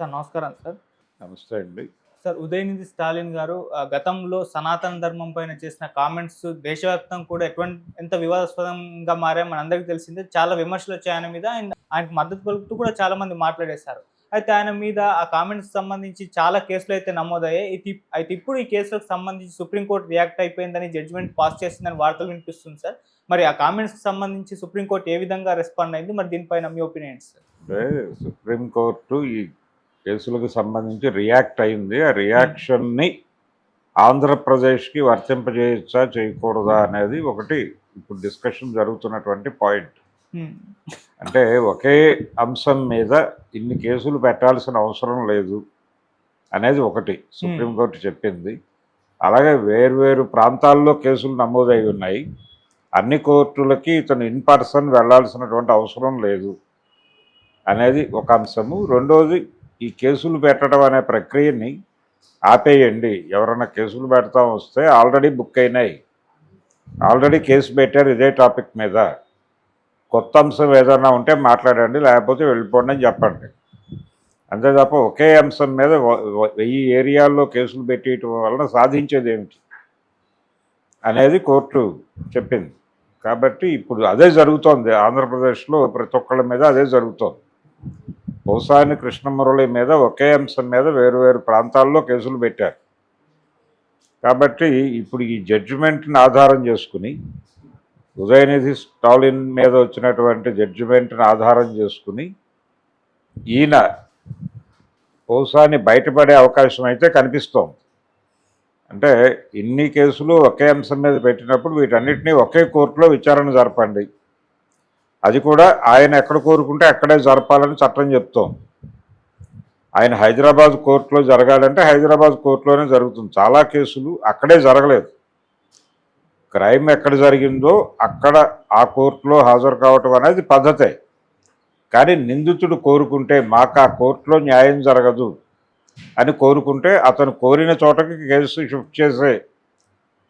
Sir నమస్కారం sir. నమస్తే అండి. సార్ ఉదయనిధి స్టాలిన్ గారు గతంలో సనాతన ధర్మం పైన చేసిన కామెంట్స్ దేశవ్యాప్తం కూడా ఎటువంటి ఎంత వివాదాస్పదంగా మారే మనందరికీ తెలిసిందే. చాలా విమర్శలు వచ్చాయి ఆయన మీద. ఆయన ఆయనకు మద్దతు పలుకుతూ కూడా చాలా మంది మాట్లాడేశారు. అయితే ఆయన మీద ఆ కామెంట్స్ సంబంధించి చాలా కేసులు అయితే నమోదయ్యాయి. ఇది అయితే ఇప్పుడు ఈ కేసులకు సంబంధించి సుప్రీంకోర్టు రియాక్ట్ అయిపోయిందని జడ్జిమెంట్ పాస్ చేసిందని వార్తలు వినిపిస్తుంది సార్. మరి ఆ కామెంట్స్కి సంబంధించి సుప్రీంకోర్టు ఏ విధంగా రెస్పాండ్ అయింది? మరి దీనిపైన మీ ఒపీనియన్స్ సార్? సుప్రీంకోర్టు ఈ కేసులకు సంబంధించి రియాక్ట్ అయింది. ఆ రియాక్షన్ని ఆంధ్రప్రదేశ్కి వర్తింపజేయచ్చా చేయకూడదా అనేది ఒకటి ఇప్పుడు డిస్కషన్ జరుగుతున్నటువంటి పాయింట్. అంటే ఒకే అంశం మీద ఇన్ని కేసులు పెట్టాల్సిన అవసరం లేదు అనేది ఒకటి సుప్రీంకోర్టు చెప్పింది. అలాగే వేర్వేరు ప్రాంతాల్లో కేసులు నమోదై ఉన్నాయి. అన్ని కోర్టులకి ఇతను ఇన్ పర్సన్ వెళ్ళాల్సినటువంటి అవసరం లేదు అనేది ఒక అంశము. రెండోది ఈ కేసులు పెట్టడం అనే ప్రక్రియని ఆపేయండి. ఎవరైనా కేసులు పెడతా వస్తే ఆల్రెడీ బుక్ అయినాయి. ఆల్రెడీ కేసు పెట్టారు ఇదే టాపిక్ మీద. కొత్త అంశం ఏదైనా ఉంటే మాట్లాడండి లేకపోతే వెళ్ళిపోండి అని చెప్పండి. అంతే తప్ప ఒకే అంశం మీద వెయ్యి ఏరియాల్లో కేసులు పెట్టేయటం వలన సాధించేది ఏమిటి అనేది కోర్టు చెప్పింది. కాబట్టి ఇప్పుడు అదే జరుగుతోంది. ఆంధ్రప్రదేశ్లో ప్రతి ఒక్కళ్ళ మీద అదే జరుగుతోంది. పోసాని కృష్ణమురళి మీద ఒకే అంశం మీద వేరు వేరు ప్రాంతాల్లో కేసులు పెట్టారు. కాబట్టి ఇప్పుడు ఈ జడ్జిమెంట్ని ఆధారం చేసుకుని ఉదయనిధి స్టాలిన్ మీద వచ్చినటువంటి జడ్జిమెంట్ని ఆధారం చేసుకుని ఈయన పోసాని బయటపడే అవకాశం అయితే కనిపిస్తోంది. అంటే ఇన్ని కేసులు ఒకే అంశం మీద పెట్టినప్పుడు వీటన్నిటినీ ఒకే కోర్టులో విచారణ జరపండి. అది కూడా ఆయన ఎక్కడ కోరుకుంటే అక్కడే జరపాలని చట్టం చెప్తోంది. ఆయన హైదరాబాద్ కోర్టులో జరగాలంటే హైదరాబాద్ కోర్టులోనే జరుగుతుంది. చాలా కేసులు అక్కడే జరగలేదు. క్రైమ్ ఎక్కడ జరిగిందో అక్కడ ఆ కోర్టులో హాజరు కావటం అనేది పద్ధతే. కానీ నిందితుడు కోరుకుంటే మాకు ఆ కోర్టులో న్యాయం జరగదు అని కోరుకుంటే అతను కోరిన చోటకి కేసు షిఫ్ట్ చేసే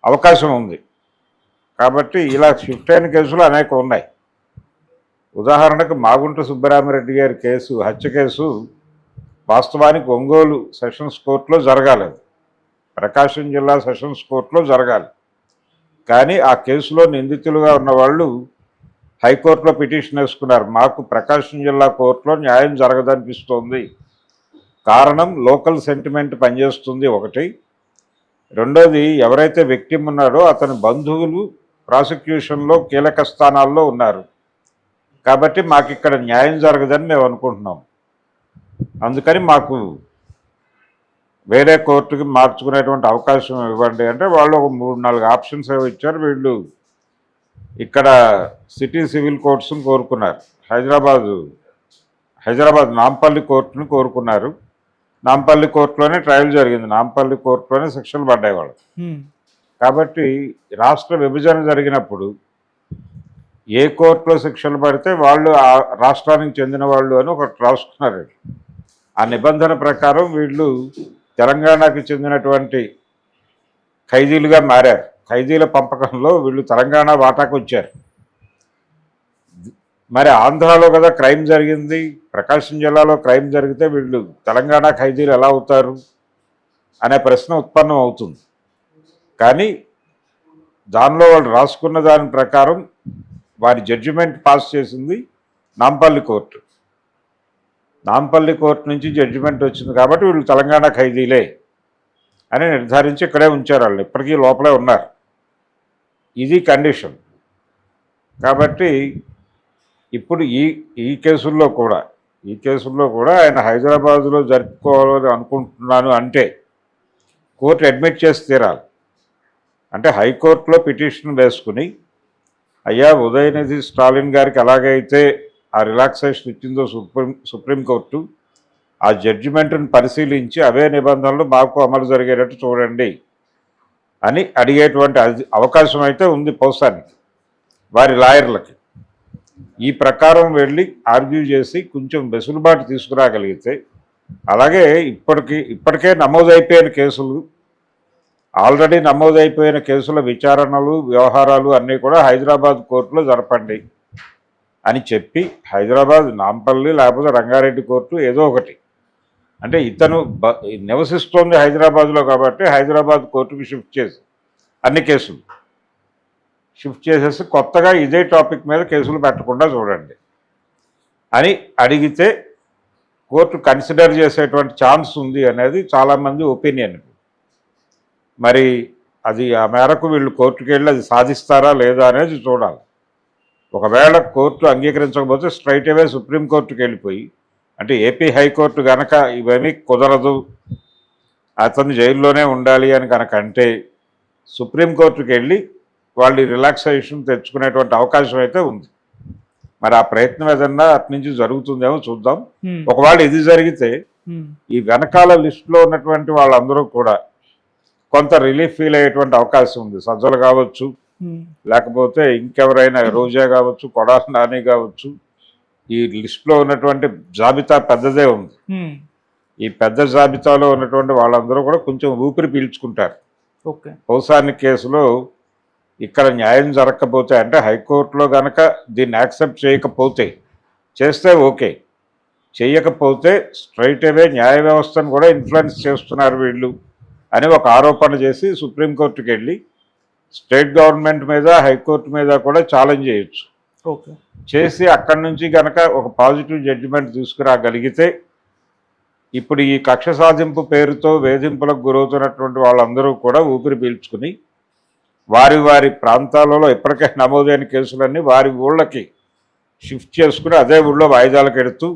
అవకాశం ఉంది. కాబట్టి ఇలా షిఫ్ట్ అయిన కేసులు అనేక ఉన్నాయి. ఉదాహరణకు మాగుంట సుబ్బరామిరెడ్డి గారి కేసు హత్య కేసు వాస్తవానికి ఒంగోలు సెషన్స్ కోర్టులో జరగాలి ప్రకాశం జిల్లా సెషన్స్ కోర్టులో జరగాలి. కానీ ఆ కేసులో నిందితులుగా ఉన్నవాళ్ళు హైకోర్టులో పిటిషన్ వేసుకున్నారు. మాకు ప్రకాశం జిల్లా కోర్టులో న్యాయం జరగదనిపిస్తోంది. కారణం లోకల్ సెంటిమెంట్ పనిచేస్తుంది ఒకటి. రెండోది ఎవరైతే వ్యక్తి ఉన్నాడో అతని బంధువులు ప్రాసిక్యూషన్లో కీలక స్థానాల్లో ఉన్నారు. కాబట్టి మాకు ఇక్కడ న్యాయం జరగదని మేము అనుకుంటున్నాం. అందుకని మాకు వేరే కోర్టుకి మార్చుకునేటువంటి అవకాశం ఇవ్వండి అంటే వాళ్ళు ఒక మూడు నాలుగు ఆప్షన్స్ ఏవో ఇచ్చారు. వీళ్ళు ఇక్కడ సిటీ సివిల్ కోర్ట్స్ని కోరుకున్నారు. హైదరాబాదు హైదరాబాద్ నాంపల్లి కోర్టుని కోరుకున్నారు. నాంపల్లి కోర్టులోనే ట్రయల్ జరిగింది. నాంపల్లి కోర్టులోనే శిక్షలు పడ్డాయి వాళ్ళు. కాబట్టి రాష్ట్ర విభజన జరిగినప్పుడు ఏ కోర్టులో శిక్షలు పడితే వాళ్ళు ఆ రాష్ట్రానికి చెందిన వాళ్ళు అని ఒకటి రాసుకున్నారు ఆ నిబంధన ప్రకారం వీళ్ళు తెలంగాణకి చెందినటువంటి ఖైదీలుగా మారారు. ఖైదీల పంపకంలో వీళ్ళు తెలంగాణ వాటాకు వచ్చారు. మరి ఆంధ్రాలో కదా క్రైమ్ జరిగింది ప్రకాశం జిల్లాలో క్రైమ్ జరిగితే వీళ్ళు తెలంగాణ ఖైదీలు ఎలా అవుతారు అనే ప్రశ్న ఉత్పన్నం అవుతుంది. కానీ దానిలో వాళ్ళు రాసుకున్న దాని ప్రకారం వారి జడ్జిమెంట్ పాస్ చేసింది నాంపల్లి కోర్టు. నాంపల్లి కోర్టు నుంచి జడ్జిమెంట్ వచ్చింది కాబట్టి వీళ్ళు తెలంగాణ ఖైదీలే అని నిర్ధారించి ఇక్కడే ఉంచారు వాళ్ళు ఇప్పటికీ లోపలే ఉన్నారు. ఇది కండిషన్ కాబట్టి ఇప్పుడు ఈ ఈ కేసుల్లో కూడా ఈ కేసుల్లో కూడా ఆయన హైదరాబాదులో జరుపుకోవాలని అనుకుంటున్నాను అంటే కోర్టు అడ్మిట్ చేసి తీరాలి. అంటే హైకోర్టులో పిటిషన్ వేసుకుని అయ్యా ఉదయనిధి స్టాలిన్ గారికి ఎలాగైతే ఆ రిలాక్సేషన్ ఇచ్చిందో సుప్రీం సుప్రీంకోర్టు ఆ జడ్జిమెంట్ని పరిశీలించి అవే నిబంధనలు మాకు అమలు జరిగేటట్టు చూడండి అని అడిగేటువంటి అది- అవకాశం అయితే ఉంది పౌసానికి వారి లాయర్లకి. ఈ ప్రకారం వెళ్ళి ఆర్గ్యూ చేసి కొంచెం వెసులుబాటు తీసుకురాగలిగితే అలాగే ఇప్పటికి ఇప్పటికే నమోదైపోయిన కేసులు ఆల్రెడీ నమోదైపోయిన కేసుల విచారణలు వ్యవహారాలు అన్నీ కూడా హైదరాబాద్ కోర్టులో జరపండి అని చెప్పి హైదరాబాద్ నాంపల్లి లేకపోతే రంగారెడ్డి కోర్టు ఏదో ఒకటి. అంటే ఇతను బ నివసిస్తోంది హైదరాబాద్లో కాబట్టి హైదరాబాద్ కోర్టుకి షిఫ్ట్ చేసి అన్ని కేసులు. షిఫ్ట్ చేసేసి కొత్తగా ఇదే టాపిక్ మీద కేసులు పెట్టకుండా చూడండి అని అడిగితే కోర్టు కన్సిడర్ చేసేటువంటి ఛాన్స్ ఉంది అనేది చాలామంది ఒపీనియన్ మరి అది ఆ మేరకు వీళ్ళు కోర్టుకి వెళ్ళి అది సాధిస్తారా లేదా అనేది చూడాలి. ఒకవేళ కోర్టు అంగీకరించకపోతే స్ట్రైట్ అవే సుప్రీంకోర్టుకి వెళ్ళిపోయి అంటే ఏపీ హైకోర్టు గనక ఇవన్నీ కుదరదు అతను జైల్లోనే ఉండాలి అని కనుక అంటే సుప్రీంకోర్టుకి వెళ్ళి వాళ్ళు రిలాక్సేషన్ తెచ్చుకునేటువంటి అవకాశం అయితే ఉంది. మరి ఆ ప్రయత్నం ఏదన్నా అటు నుంచి జరుగుతుందేమో చూద్దాం. ఒకవేళ ఇది జరిగితే ఈ వెనకాల లిస్టులో ఉన్నటువంటి వాళ్ళందరూ కూడా కొంత రిలీఫ్ ఫీల్ అయ్యేటువంటి అవకాశం ఉంది. సజ్జలు కావచ్చు ఉమ్, లేకపోతే ఇంకెవరైనా రోజా కావచ్చు కొడాలి నాని కావచ్చు ఈ లిస్టులో ఉన్నటువంటి జాబితా పెద్దదే ఉంది. ఉమ్, ఈ పెద్ద జాబితాలో ఉన్నటువంటి వాళ్ళందరూ కూడా కొంచెం ఊపిరి పీల్చుకుంటారు. కౌసాని కేసులో ఇక్కడ న్యాయం జరగకపోతే అంటే హైకోర్టులో గనక దీన్ని యాక్సెప్ట్ చేయకపోతే చేస్తే ఓకే. చేయకపోతే స్ట్రైట్ అవే న్యాయ వ్యవస్థను కూడా ఇన్ఫ్లుయెన్స్ చేస్తున్నారు వీళ్ళు. అని ఒక ఆరోపణ చేసి సుప్రీంకోర్టుకి వెళ్ళి స్టేట్ గవర్నమెంట్ మీద హైకోర్టు మీద కూడా ఛాలెంజ్ చేయొచ్చు. ఓకే. చేసి అక్కడి నుంచి గనక ఒక పాజిటివ్ జడ్జిమెంట్ తీసుకురాగలిగితే ఇప్పుడు ఈ కక్ష సాధింపు పేరుతో వేధింపులకు గురవుతున్నటువంటి వాళ్ళందరూ కూడా ఊపిరి పీల్చుకుని వారి వారి ప్రాంతాలలో ఇప్పటికే నమోదైన కేసులన్నీ వారి ఊళ్ళకి షిఫ్ట్ చేసుకుని అదే ఊళ్ళో వాయిదాలకు ఎడుతూ